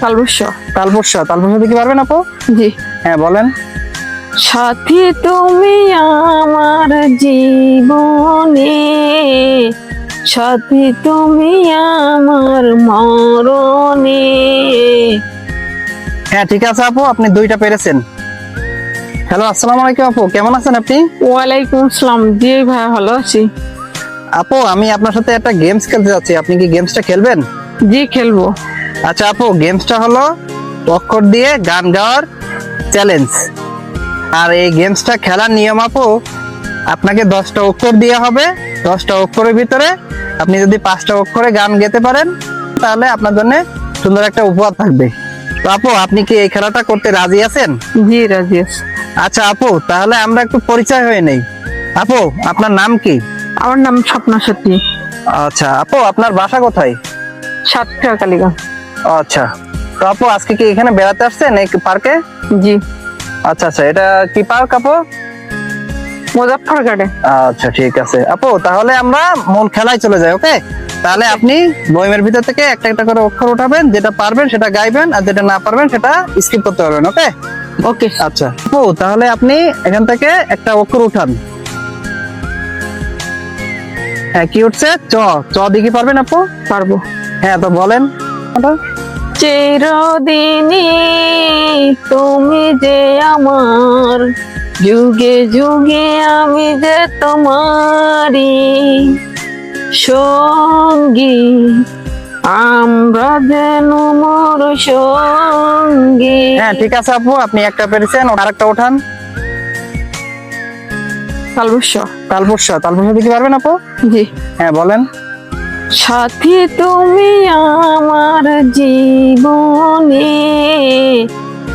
তালবস্য। তালবস্যা। তালবস্যা দিতে পারবেন আপু? জি। হ্যাঁ বলেন। সাথী তুমি আমার জীবনে সাথী তুমি আমার মরণে। হ্যাঁ ঠিক আছে আপু আপনি দুইটা পেরেছেন। হ্যালো আসসালামু আলাইকুম আপু কেমন আছেন আপনি? ওয়ালাইকুম আসসালাম। জি ভাই ভালো আছি। আপু আমি আপনার সাথে একটা গেমস খেলতে যাচ্ছি। আপনি কি গেমসটা খেলবেন? জি খেলব। আচ্ছা আপু গেমসটা হলো অক্ষর দিয়ে গান গাওয়ার চ্যালেঞ্জ আর এই গেমসটা খেলার নিয়ম আপু আপনাকে দশটা অক্ষর দিয়ে হবে। দশটা অক্ষরের ভিতরে আপনি যদি পাঁচটা অক্ষরে গান গেতে পারেন তাহলে আপনার জন্য সুন্দর একটা উপহার থাকবে। তো আপু আপনি কি এই খেলাটা করতে রাজি আছেন? জি রাজি আছি। আচ্ছা আপু তাহলে আমরা একটু পরিচয় হয়ে নেই। আপু আপনার নাম কি? আমার নাম স্বপ্না সত্যি আচ্ছা আপু আপনার বাসা কোথায়? সাতটা কালীগঞ্জ। আচ্ছা। তো আপু আজকে কি এখানে বেড়াতে আসছেন এই পার্কে? জি। আচ্ছা আচ্ছা এটা কি পার্ক আপু? মুজাফর গার্ডেন আচ্ছা ঠিক আছে। আপু তাহলে আমরা মূল খেলায় চলে যাই ওকে? তাহলে আপনি বইমের ভিতর থেকে একটা একটা করে অক্ষর উঠাবেন যেটা পারবেন সেটা গাইবেন আর যেটা না পারবেন সেটা স্কিপ করতে পারবেন ওকে? ওকে। আচ্ছা আপু তাহলে আপনি এখান থেকে একটা অক্ষর উঠান। হ্যাঁ কি উঠছে? চ চ দিকে পারবেন আপু? পারব। হ্যাঁ তো বলেন। চিরদিনই তুমি যে আমার যুগে যুগে আমি যে তোমারি সঙ্গী। আমরা যেন মোর সঙ্গী। হ্যাঁ ঠিক আছে আপু আপনি একটা পেরেছেন আর একটা উঠান। তালবস্য তালবস্যা তালবস্যা দিকে পারবেন আপু? জি। হ্যাঁ বলেন। সাথী তুমি আমার জীবনে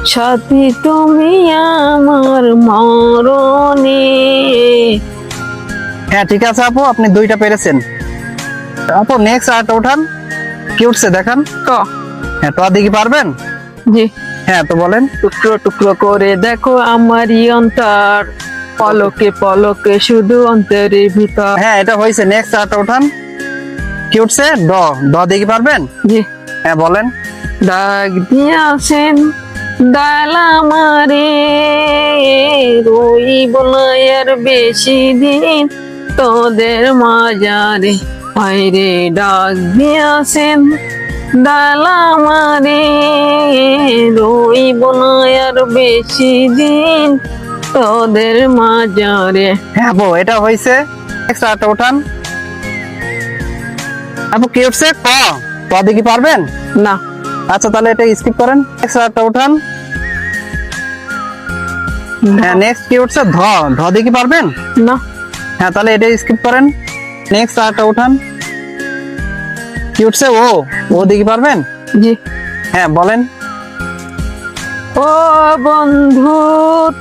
সাথী তুমি আমার মরণে। হ্যাঁ ঠিক আছে আপু আপনি দুইটা পেরেছেন। আপু নেক্সট আরেকটা উঠান। কি উঠছে দেখান। ক? হ্যাঁ তো দিকে পারবেন? জি। হ্যাঁ তো বলেন। টুকরো টুকরো করে দেখো আমারই অন্তর। পলকে পলকে শুধু অন্তরের ভিতর। হ্যাঁ এটা হয়েছে। নেক্সট আরেকটা উঠান। কি উঠছে? ড ড দিকে পারবেন? জি। হ্যাঁ বলেন। ডাক দিয়াছেন দালা মারে রইব না আর বেশি দিন। তোদের মাজারে হায়রে ডাক দিয়াছেন দালা মারে রইব না আর বেশি দিন। তোদের মাজারে। হ্যাঁ আপু এটা হয়েছে আরেকটা উঠান। আপু কি উঠছে ক ক দিকে পারবেন? না। আচ্ছা তাহলে এটা স্কিপ করেন। উঠান। হ্যাঁ নেক্সট কি উঠছে? ধ। ধ দিকে পারবেন? না। হ্যাঁ তাহলে এটা স্কিপ করেন। নেক্সট আরেকটা উঠান। কি উঠছে? ও। ও দিকে পারবেন? জি। হ্যাঁ বলেন। ও বন্ধু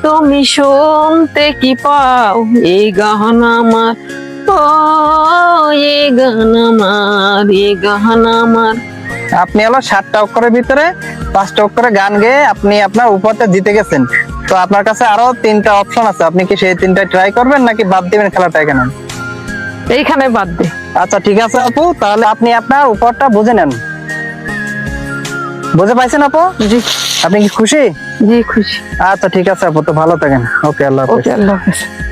তুমি শুনতে কি পাও? এই গান আমার ও গান আমার এই গান আমার। আপনি হলো সাতটা অক্ষরের ভিতরে পাঁচটা অক্ষরে গান গেয়ে আপনি আপনার উপরটা জিতে গেছেন। তো আপনার কাছে আরও তিনটা অপশন আছে। আপনি কি সেই তিনটা ট্রাই করবেন নাকি বাদ দিবেন খেলাটা এখানে? এইখানে বাদ দে। আচ্ছা ঠিক আছে আপু তাহলে আপনি আপনার উপরটা বুঝে নেন। বুঝে পাইছেন আপু? জি। আপনি কি খুশি? জি খুশি। আচ্ছা ঠিক আছে আপু তো ভালো থাকেন। ওকে আল্লাহ হাফেজ। ওকে আল্লাহ হাফেজ।